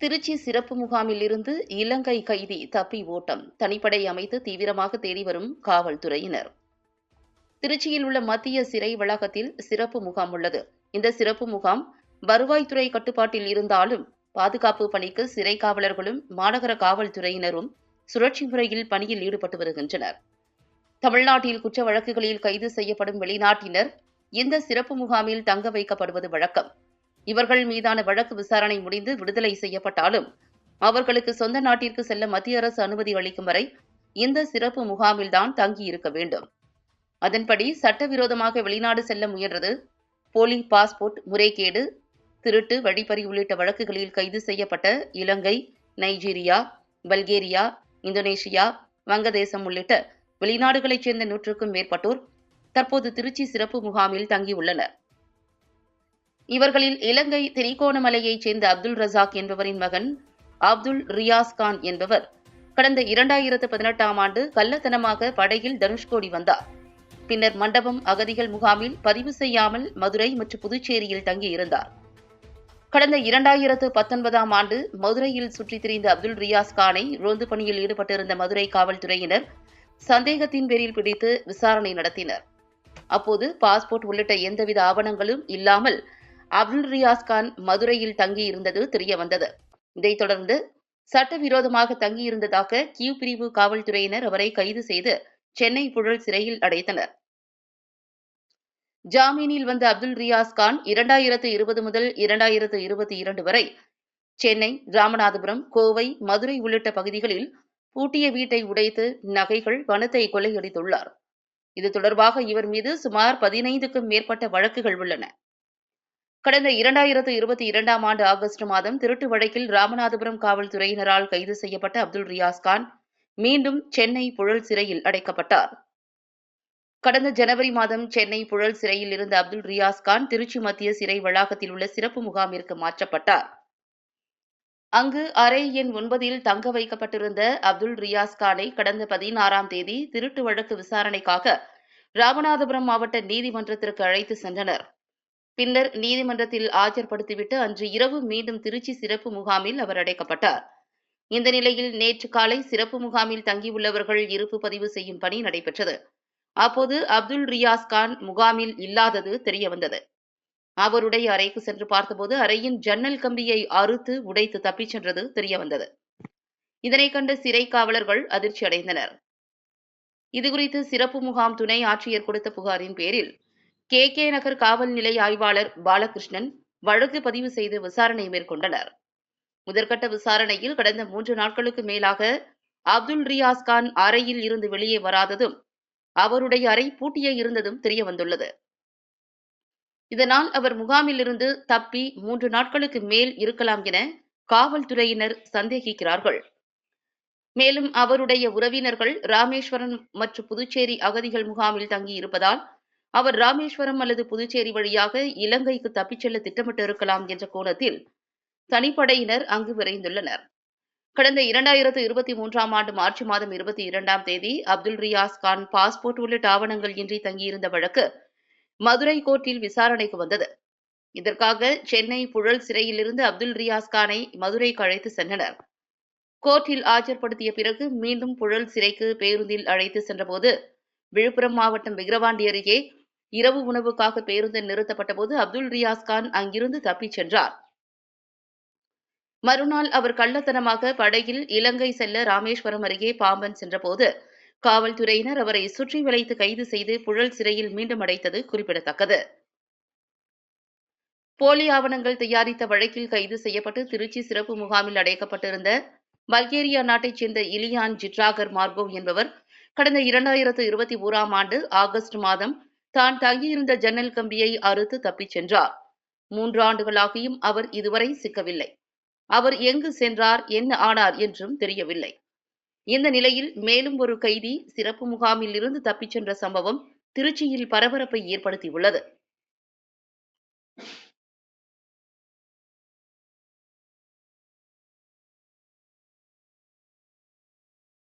திருச்சி சிறப்பு முகாமில் இருந்து இலங்கை கைதி தப்பி ஓட்டம். தனிப்படை அமைத்து தீவிரமாக தேடி வரும் காவல்துறையினர். திருச்சியில் உள்ள மத்திய சிறை வளாகத்தில் சிறப்பு முகாம் உள்ளது. இந்த சிறப்பு முகாம் வருவாய்த்துறை கட்டுப்பாட்டில் இருந்தாலும் பாதுகாப்பு பணிக்கு சிறை காவலர்களும் மாநகர காவல்துறையினரும் சுழற்சி முறையில் பணியில் ஈடுபட்டு வருகின்றனர். தமிழ்நாட்டில் குற்ற வழக்குகளில் கைது செய்யப்படும் வெளிநாட்டினர் இந்த சிறப்பு முகாமில் தங்க வைக்கப்படுவது வழக்கம். இவர்கள் மீதான வழக்கு விசாரணை முடிந்து விடுதலை செய்யப்பட்டாலும் அவர்களுக்கு சொந்த நாட்டிற்கு செல்ல மத்திய அரசு அனுமதி அளிக்கும் வரை இந்த சிறப்பு முகாமில்தான் தங்கியிருக்க வேண்டும். அதன்படி சட்டவிரோதமாக வெளிநாடு செல்ல முயன்றது போலி பாஸ்போர்ட் முறைகேடு திருட்டு வழிப்பறி உள்ளிட்ட வழக்குகளில் கைது செய்யப்பட்ட இலங்கை நைஜீரியா பல்கேரியா இந்தோனேஷியா வங்கதேசம் உள்ளிட்ட வெளிநாடுகளைச் சேர்ந்த நூற்றுக்கும் மேற்பட்டோர் தற்போது திருச்சி சிறப்பு முகாமில் தங்கியுள்ளனர். இவர்களில் இலங்கை திரிகோணமலையைச் சேர்ந்த அப்துல் ரசாக் என்பவரின் மகன் அப்துல் ரியாஸ் கான் என்பவர் கடந்த இரண்டாயிரத்து பதினெட்டாம் ஆண்டு கள்ளத்தனமாக படையில் தனுஷ்கோடி வந்தார். பின்னர் மண்டபம் அகதிகள் முகாமில் பதிவு செய்யாமல் மதுரை மற்றும் புதுச்சேரியில் தங்கியிருந்தார். கடந்த இரண்டாயிரத்து பத்தொன்பதாம் ஆண்டு மதுரையில் சுற்றித் திரிந்த அப்துல் ரியாஸ் கானை ரோந்து பணியில் ஈடுபட்டிருந்த மதுரை காவல்துறையினர் சந்தேகத்தின் பேரில் பிடித்து விசாரணை நடத்தினர். அப்போது பாஸ்போர்ட் உள்ளிட்ட எந்தவித ஆவணங்களும் இல்லாமல் அப்துல் ரியாஸ் கான் மதுரையில் தங்கியிருந்தது தெரியவந்தது இதைத் தொடர்ந்து சட்டவிரோதமாக தங்கியிருந்ததாக கியூ பிரிவு காவல்துறையினர் அவரை கைது செய்து சென்னை புழல் சிறையில் அடைத்தனர். ஜாமீனில் வந்த அப்துல் ரியாஸ் கான் இரண்டாயிரத்து இருபது முதல் இரண்டாயிரத்து இருபத்தி இரண்டு வரை சென்னை ராமநாதபுரம் கோவை மதுரை உள்ளிட்ட பகுதிகளில் பூட்டிய வீட்டை உடைத்து நகைகள் பணத்தை கொள்ளையடித்துள்ளார். இது தொடர்பாக இவர் மீது சுமார் பதினைந்துக்கும் மேற்பட்ட வழக்குகள் உள்ளன. கடந்த இரண்டாயிரத்து இருபத்தி இரண்டாம் ஆண்டு ஆகஸ்ட் மாதம் திருட்டு வழக்கில் ராமநாதபுரம் காவல்துறையினரால் கைது செய்யப்பட்ட அப்துல் ரியாஸ் கான் மீண்டும் சென்னை புழல் சிறையில் அடைக்கப்பட்டார். கடந்த ஜனவரி மாதம் சென்னை புழல் சிறையில் இருந்த அப்துல் ரியாஸ் கான் திருச்சி மத்திய சிறை வளாகத்தில் உள்ள சிறப்பு முகாமிற்கு மாற்றப்பட்டார். அங்கு அறை எண் ஒன்பதில் தங்க வைக்கப்பட்டிருந்த அப்துல் ரியாஸ் கானை கடந்த பதினாறாம் தேதி திருட்டு வழக்கு விசாரணைக்காக ராமநாதபுரம் மாவட்ட நீதிமன்றத்திற்கு அழைத்து சென்றனர். பின்னர் நீதிமன்றத்தில் ஆஜர்படுத்திவிட்டு அன்று இரவு மீண்டும் திருச்சி சிறப்பு முகாமில் அவர் அடைக்கப்பட்டார். இந்த நிலையில் நேற்று காலை சிறப்பு முகாமில் தங்கியுள்ளவர்கள் இருப்பு பதிவு செய்யும் பணி நடைபெற்றது. அப்போது அப்துல் ரியாஸ் கான் முகாமில் இல்லாதது தெரியவந்தது. அவருடைய அறைக்கு சென்று பார்த்தபோது அறையின் ஜன்னல் கம்பியை அறுத்து உடைத்து தப்பிச் சென்றது தெரியவந்தது. இதனை கண்டு சிறை காவலர்கள் அதிர்ச்சி அடைந்தனர் இதுகுறித்து சிறப்பு முகாம் துணை ஆட்சியர் கொடுத்த புகாரின் பேரில் கே. கே. நகர் காவல் நிலைய ஆய்வாளர் பாலகிருஷ்ணன் வழக்கு பதிவு செய்து விசாரணை மேற்கொண்டனர். முதற்கட்ட விசாரணையில் கடந்த மூன்று நாட்களுக்கு மேலாக அப்துல் ரியாஸ் கான் அறையில் இருந்து வெளியே வராததும் அவருடைய அறை பூட்டியே இருந்ததும் தெரிய வந்துள்ளது. இதனால் அவர் முகாமிலிருந்து தப்பி மூன்று நாட்களுக்கு மேல் இருக்கலாம் என காவல்துறையினர் சந்தேகிக்கிறார்கள். மேலும் அவருடைய உறவினர்கள் ராமேஸ்வரம் மற்றும் புதுச்சேரி அகதிகள் முகாமில் தங்கியிருப்பதால் அவர் ராமேஸ்வரம் அல்லது புதுச்சேரி வழியாக இலங்கைக்கு தப்பிச் செல்ல திட்டமிட்டிருக்கலாம் என்ற கோணத்தில் தனிப்படையினர் அங்கு விரைந்துள்ளனர். கடந்த இரண்டாயிரத்து இருபத்தி மூன்றாம் ஆண்டு மார்ச் மாதம் இருபத்தி இரண்டாம் தேதி அப்துல் ரியாஸ் கான் பாஸ்போர்ட் உள்ளிட்ட ஆவணங்கள் இன்றி தங்கியிருந்த வழக்கு மதுரை கோர்ட்டில் விசாரணைக்கு வந்தது. இதற்காக சென்னை புழல் சிறையிலிருந்து அப்துல் ரியாஸ் கானை மதுரைக்கு அழைத்து சென்றனர். கோர்ட்டில் ஆஜர்படுத்திய பிறகு மீண்டும் புழல் சிறைக்கு பேருந்தில் அழைத்து சென்றபோது விழுப்புரம் மாவட்டம் விக்கிரவாண்டி அருகே இரவு உணவுக்காக பேருந்து நிறுத்தப்பட்டபோது அப்துல் ரியாஸ் கான் அங்கிருந்து தப்பிச் சென்றார். மறுநாள் அவர் கள்ளத்தனமாக படகில் இலங்கை செல்ல ராமேஸ்வரம் அருகே பாம்பன் சென்றபோது காவல்துறையினர் அவரை சுற்றி வளைத்து கைது செய்து புழல் சிறையில் மீண்டும் அடைத்தது குறிப்பிடத்தக்கது. போலி ஆவணங்கள் தயாரித்த வழக்கில் கைது செய்யப்பட்டு திருச்சி சிறப்பு முகாமில் அடைக்கப்பட்டிருந்த பல்கேரியா நாட்டைச் சேர்ந்த இலியான் ஜிட்ராகர் மார்கோவ் என்பவர் கடந்த இரண்டாயிரத்து இருபத்தி ஓராம் ஆண்டு ஆகஸ்ட் மாதம் தான் தங்கியிருந்த ஜன்னல் கம்பியை அறுத்து தப்பிச் சென்றார். மூன்று ஆண்டுகளாகியும் அவர் இதுவரை சிக்கவில்லை. அவர் எங்கு சென்றார் என்ன ஆனார் என்றும் தெரியவில்லை. இந்த நிலையில் மேலும் ஒரு கைதி சிறப்பு முகாமில் இருந்து தப்பிச் சென்ற சம்பவம் திருச்சியில் பரபரப்பை ஏற்படுத்தியுள்ளது.